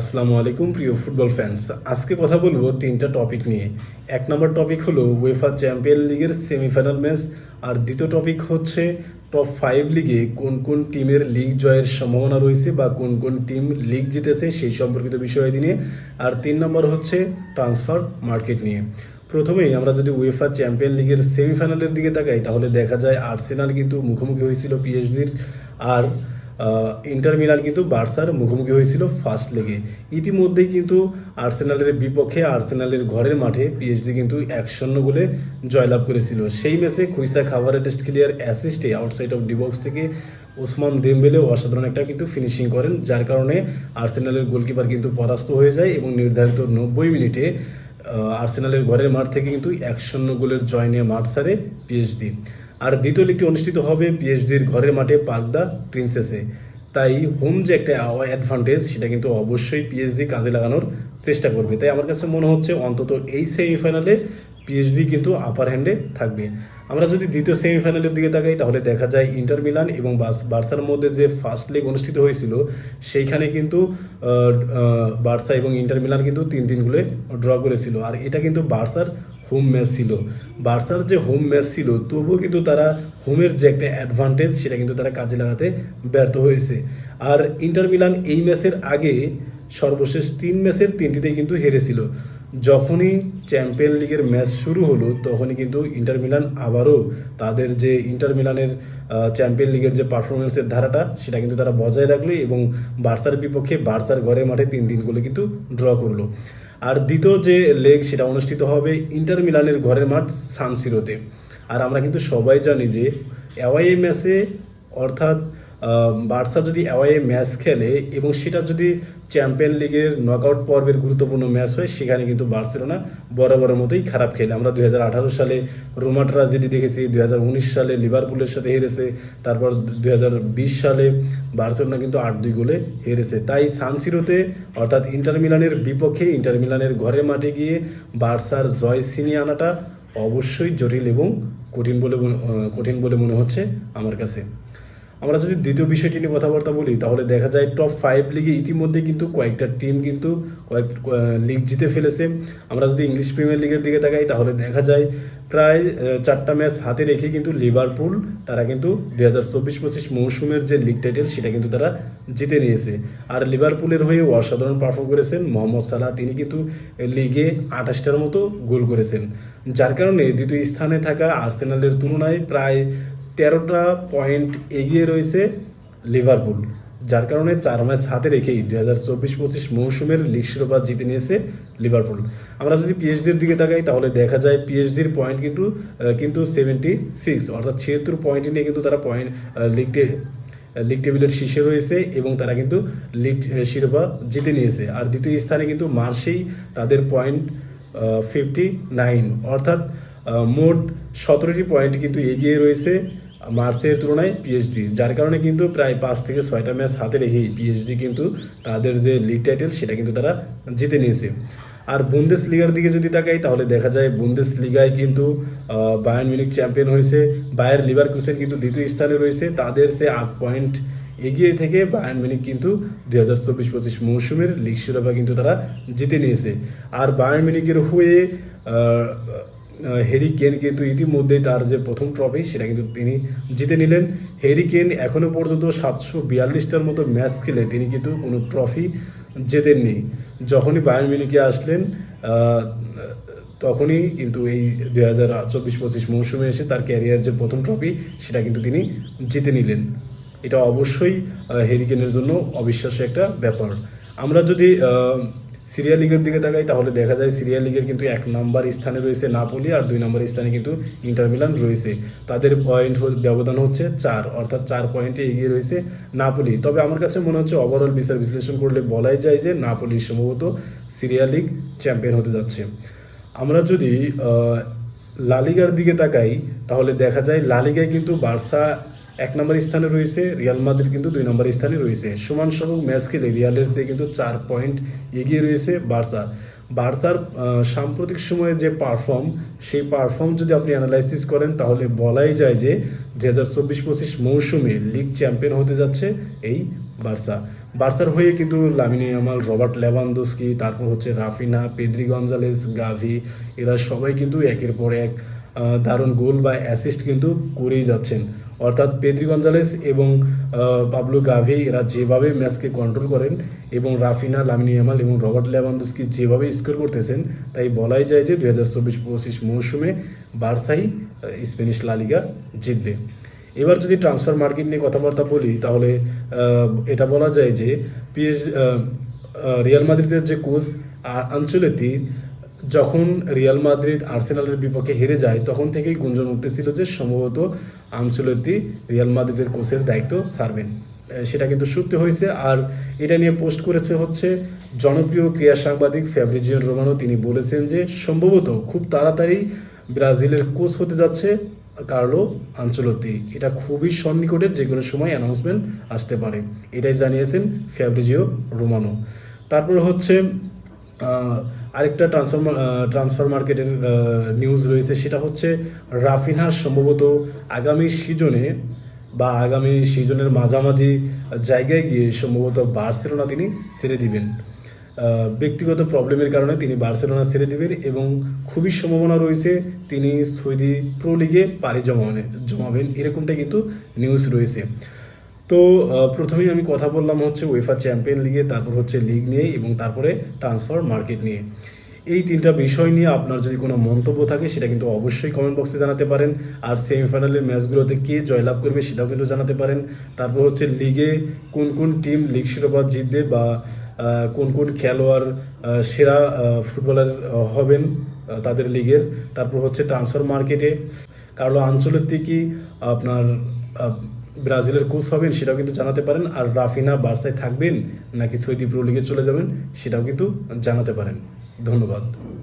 আসসালামু আলাইকুম, প্রিয় ফুটবল ফ্যান্স আজকে কথা বলব তিনটা টপিক নিয়ে। এক নম্বর টপিক হলো ওয়েফা চ্যাম্পিয়ন লিগের সেমিফাইনাল ম্যাচ আর দ্বিতীয় টপিক হচ্ছে টপ ফাইভ লিগে কোন কোন টিমের লিগ জয়ের সম্ভাবনা রয়েছে বা কোন কোন টিম লিগ জিতেছে সেই সম্পর্কিত বিষয় নিয়ে। আর তিন নম্বর হচ্ছে ট্রান্সফার মার্কেট নিয়ে। প্রথমেই আমরা যদি উয়েফা চ্যাম্পিয়ন লিগের সেমিফাইনালের দিকে তাকাই, তাহলে দেখা যায় আর্সেনাল কিন্তু মুখোমুখি হয়েছিল পিএসজির আর ইন্টার মিলান কিন্তু বার্সার মুখোমুখি হয়েছিল ফার্স্ট লেগে ইতিমধ্যেই কিন্তু আর্সেনালের বিপক্ষে আর্সেনালের ঘরের মাঠে পিএইচডি কিন্তু এক শূন্য গোলে জয়লাভ করেছিল। সেই ম্যাচে খুইসা খাবারের টেস্ট ক্লিয়ার অ্যাসিস্টে আউটসাইড অফ ডিবক্স থেকে ওসমান দেমবেলে অসাধারণ একটা কিন্তু ফিনিশিং করেন, যার কারণে আর্সেনালের গোলকিপার কিন্তু পরাস্ত হয়ে যায় এবং নির্ধারিত নব্বই মিনিটে আর্সেনালের ঘরের মাঠ থেকে কিন্তু এক শূন্য গোলের জয় নিয়ে মাঠ সারে পিএইচডি আর দ্বিতীয় লিগটি অনুষ্ঠিত হবে পিএইচডির ঘরের মাঠে পাগদা প্রিন্সেসে। তাই হোম যে একটা অ্যাডভান্টেজ সেটা কিন্তু অবশ্যই পিএইচডি কাজে লাগানোর চেষ্টা করবে। তাই আমার কাছে মনে হচ্ছে অন্তত এই সেমিফাইনালে পিএইচডি কিন্তু আপার হ্যান্ডে থাকবে। আমরা যদি দ্বিতীয় সেমিফাইনালের দিকে তাকাই, তাহলে দেখা যায় ইন্টার মিলান এবং বার্সার মধ্যে যে ফার্স্ট লেগ অনুষ্ঠিত হয়েছিল, সেইখানে কিন্তু বার্সা এবং ইন্টার মিলান কিন্তু তিন তিন ড্র করেছিল। আর এটা কিন্তু বার্সার হোম ম্যাচ ছিল। বার্সার যে হোম ম্যাচ ছিল, তবুও কিন্তু তারা হোমের যে একটা অ্যাডভান্টেজ সেটা কিন্তু তারা কাজে লাগাতে ব্যর্থ হয়েছে। আর ইন্টার মিলান এই ম্যাচের আগে সর্বশেষ তিন ম্যাচের তিনটিতেই কিন্তু হেরেছিল। যখনই চ্যাম্পিয়ন লিগের ম্যাচ শুরু হলো, তখনই কিন্তু ইন্টার মিলান আবারও তাদের যে ইন্টার মিলানের চ্যাম্পিয়ন লিগের যে পারফরমেন্সের ধারাটা, সেটা কিন্তু তারা বজায় রাখল এবং বার্সার বিপক্ষে বার্সার ঘরের মাঠে তিন গোলে কিন্তু ড্র করল। আর দ্বিতীয় যে লেগ, সেটা অনুষ্ঠিত হবে ইন্টার মিলানের ঘরের মাঠ সানসিরোতে আর আমরা কিন্তু সবাই জানি যে, অ্যাওয়াই ম্যাচে অর্থাৎ বার্সা যদি অ্যাওয়ে ম্যাচ খেলে এবং সেটা যদি চ্যাম্পিয়ন লিগের নকআউট পর্বের গুরুত্বপূর্ণ ম্যাচ হয়, সেখানে কিন্তু বার্সেলোনা বরাবরের মতোই খারাপ খেলে। আমরা দু হাজার আঠারো সালে রোমা ট্রাজেডি দেখেছি দু হাজার উনিশ সালে লিভারপুলের সাথে হেরেছে, তারপর দু হাজার বিশ সালে বার্সেলোনা কিন্তু আট দুই গোলে হেরেছে। তাই সানসিরোতে অর্থাৎ ইন্টার মিলানের বিপক্ষে, ইন্টার মিলানের ঘরের মাঠে গিয়ে বার্সার জয় ছিনিয়ে আনাটা অবশ্যই জটিল এবং কঠিন বলে কঠিন বলে মনে হচ্ছে আমার কাছে। আমরা যদি দ্বিতীয় বিষয়টি নিয়ে কথাবার্তা বলি, তাহলে দেখা যায় টপ ফাইভ লিগে ইতিমধ্যে কিন্তু কয়েকটা টিম কিন্তু কয়েক লিগ জিতে ফেলেছে। আমরা যদি ইংলিশ প্রিমিয়ার লিগের দিকে তাকাই, তাহলে দেখা যায় প্রায় চারটা ম্যাচ হাতে রেখে কিন্তু লিভারপুল তারা কিন্তু দুই হাজার চব্বিশ পঁচিশ মৌসুমের যে লিগ টাইটেল সেটা কিন্তু তারা জিতে নিয়েছে। আর লিভারপুলের হয়ে অসাধারণ পারফর্ম করেছেন মোহাম্মদ সালাহ। তিনি কিন্তু লিগে আঠাশটার মতো গোল করেছেন। যার কারণে দ্বিতীয় স্থানে থাকা আর্সেনালের তুলনায় প্রায় তেরোটা পয়েন্ট এগিয়ে রয়েছে লিভারপুল, যার কারণে চার ম্যাচ হাতে রেখেই দু হাজার চব্বিশ পঁচিশ মৌসুমের লিগ শিরোপা জিতে নিয়েছে লিভারপুল। আমরা যদি পিএইচডির দিকে তাকাই, তাহলে দেখা যায় পিএইচডির পয়েন্ট কিন্তু কিন্তু সেভেন্টি সিক্স অর্থাৎ ছিয়াত্তর পয়েন্ট নিয়ে কিন্তু তারা পয়েন্ট লিগ লিগ টেবিলের শীর্ষে রয়েছে এবং তারা কিন্তু লিগ শিরোপা জিতে নিয়েছে। আর দ্বিতীয় স্থানে কিন্তু মার্সেই তাদের পয়েন্ট ফিফটি নাইন অর্থাৎ মোট সতেরোটি পয়েন্ট কিন্তু এগিয়ে রয়েছে। মার্সের তুলনায় পিএইচডি যার কারণে কিন্তু প্রায় পাঁচ থেকে ছয়টা ম্যাচ হাতে রেখেই পিএইচডি কিন্তু তাদের যে লিগ টাইটেল সেটা কিন্তু তারা জিতে নিয়েছে। আর বুন্দেস লিগার দিকে যদি তাকাই তাহলে দেখা যায় বুন্দেস লিগায় কিন্তু আহ, বায়ার্ন মিউনিক চ্যাম্পিয়ন হয়েছে বায়ার লিভার কুসেন কিন্তু দ্বিতীয় স্থানে রয়েছে। তাদের সে আট পয়েন্ট এগিয়ে থেকে বায়ার্ন মিউনিক কিন্তু দুই হাজার চব্বিশ পঁচিশ মৌসুমের লিগ শিরোপা কিন্তু তারা জিতে নিয়েছে। আর বায়ার্ন মিউনিকের হয়ে হ্যারি কেন কিন্তু ইতিমধ্যেই তার যে প্রথম ট্রফি সেটা কিন্তু তিনি জিতে নিলেন। হ্যারি কেন এখনও পর্যন্ত সাতশো বিয়াল্লিশটার মতো ম্যাচ খেলে তিনি কিন্তু কোনো ট্রফি জেতেননি। যখনই বায়ার্ন মিউনিকে আসলেন তখনই কিন্তু এই দুই হাজার চব্বিশ পঁচিশ মৌসুমে এসে তার ক্যারিয়ার যে প্রথম ট্রফি সেটা কিন্তু তিনি জিতে নিলেন। এটা অবশ্যই হেরিকেনের জন্য অবিশ্বাস্য একটা ব্যাপার। আমরা যদি সিরিয়া লিগের দিকে তাকাই, তাহলে দেখা যায় সিরিয়া লিগের কিন্তু এক নাম্বার স্থানে রয়েছে নাপোলি আর দুই নম্বর স্থানে কিন্তু ইন্টার মিলান রয়েছে। তাদের পয়েন্ট ব্যবধান হচ্ছে চার, অর্থাৎ চার পয়েন্টে এগিয়ে রয়েছে নাপোলি। তবে আমার কাছে মনে হচ্ছে ওভারঅল বিচার বিশ্লেষণ করলে বলাই যায় যে নাপোলি সম্ভবত সিরিয়া লিগ চ্যাম্পিয়ন হতে যাচ্ছে। আমরা যদি লালিগার দিকে তাকাই, তাহলে দেখা যায় লালিগায় কিন্তু বার্সা এক নম্বর স্থানে রয়েছে রিয়াল মাদ্রিদ, কিন্তু দুই নম্বর স্থানে রয়েছে। সমান সংখ্যক ম্যাচ খেলে রিয়ালের চেয়ে কিন্তু চার পয়েন্ট এগিয়ে রয়েছে বার্সা। বার্সার সাম্প্রতিক সময়ে যে পারফর্ম সেই পারফর্ম যদি আপনি অ্যানালাইসিস করেন, তাহলে বলাই যায় যে দু হাজার চব্বিশ পঁচিশ মৌসুমে লিগ চ্যাম্পিয়ন হতে যাচ্ছে এই বার্সা। বার্সার হয়ে কিন্তু লামিনে আমাল রবার্ট লেভানদোস্কি, তারপর হচ্ছে রাফিনা, পেদ্রি গঞ্জালেস, গাভি, এরা সবাই কিন্তু একের পর এক দারুণ গোল বা অ্যাসিস্ট কিন্তু করেই যাচ্ছেন। অর্থাৎ পেদ্রি গঞ্জালেস এবং পাবলো গাভি, এরা যেভাবে ম্যাচকে কন্ট্রোল করেন এবং রাফিনা, লামিনি ইয়ামাল এবং রবার্ট লেভানদোস্কি যেভাবে স্কোর করতেছেন, তাই বলাই যায় যে দুই হাজার চব্বিশ পঁচিশ মৌসুমে বার্সাই স্প্যানিশ লালিগা জিতবে। এবার যদি ট্রান্সফার মার্কেট নিয়ে কথাবার্তা বলি, তাহলে এটা বলা যায় যে পিএস রিয়াল মাদ্রিদের যে কোচ আঞ্চলেতি যখন রিয়াল মাদ্রিদ আর্সেনালের বিপক্ষে হেরে যায়, তখন থেকেই গুঞ্জন উঠতেছিল যে সম্ভবত আঞ্চলেতি রিয়াল মাদ্রিদের কোচের দায়িত্ব সারবেন। সেটা কিন্তু সত্যি হয়েছে। আর এটা নিয়ে পোস্ট করেছে হচ্ছে জনপ্রিয় ক্রীড়া সাংবাদিক ফ্যাব্রিজিয়ান রোমানো। তিনি বলেছেন যে সম্ভবত খুব তাড়াতাড়ি ব্রাজিলের কোচ হতে যাচ্ছে কার্লো আঞ্চলতি এটা খুবই সন্নিকটের যে কোনো সময় অ্যানাউন্সমেন্ট আসতে পারে। এটাই জানিয়েছেন ফ্যাব্রিজিও রোমানো। তারপর হচ্ছে আরেকটা ট্রান্সফার ট্রান্সফার মার্কেটের নিউজ রয়েছে, সেটা হচ্ছে রাফিনহা সম্ভবত আগামী সিজনে বা আগামী সিজনের মাঝামাঝি জায়গায় গিয়ে সম্ভবত বার্সেলোনা তিনি ছেড়ে দিবেন। ব্যক্তিগত প্রবলেমের কারণে তিনি বার্সেলোনা ছেড়ে দিবেন এবং খুবই সম্ভাবনা রয়েছে তিনি সৌদি প্রো লিগে পাড়ি জমাবেন জমাবেন এরকমটা কিন্তু নিউজ রয়েছে। তো প্রথমেই আমি কথা বললাম হচ্ছে ওয়েফা চ্যাম্পিয়ন লিগে তারপর হচ্ছে লিগ নিয়ে এবং তারপরে ট্রান্সফার মার্কেট নিয়ে। এই তিনটা বিষয় নিয়ে আপনার যদি কোনো মন্তব্য থাকে, সেটা কিন্তু অবশ্যই কমেন্ট বক্সে জানাতে পারেন। আর সেমিফাইনালের ম্যাচগুলোতে কে জয়লাভ করবে, সেটাও কিন্তু জানাতে পারেন। তারপর হচ্ছে লিগে কোন কোন টিম লিগ শিরোপা জিতবে বা কোন কোন খেলোয়াড় সেরা ফুটবলার হবেন তাদের লিগের তারপর হচ্ছে ট্রান্সফার মার্কেটে কার্লো আঞ্চলের থেকে আপনার ব্রাজিলের কোচ হবেন, সেটাও কিন্তু জানাতে পারেন। আর রাফিনা বার্সায় থাকবেন, নাকি সৌদি প্রো লিগে চলে যাবেন, সেটাও কিন্তু জানাতে পারেন। ধন্যবাদ।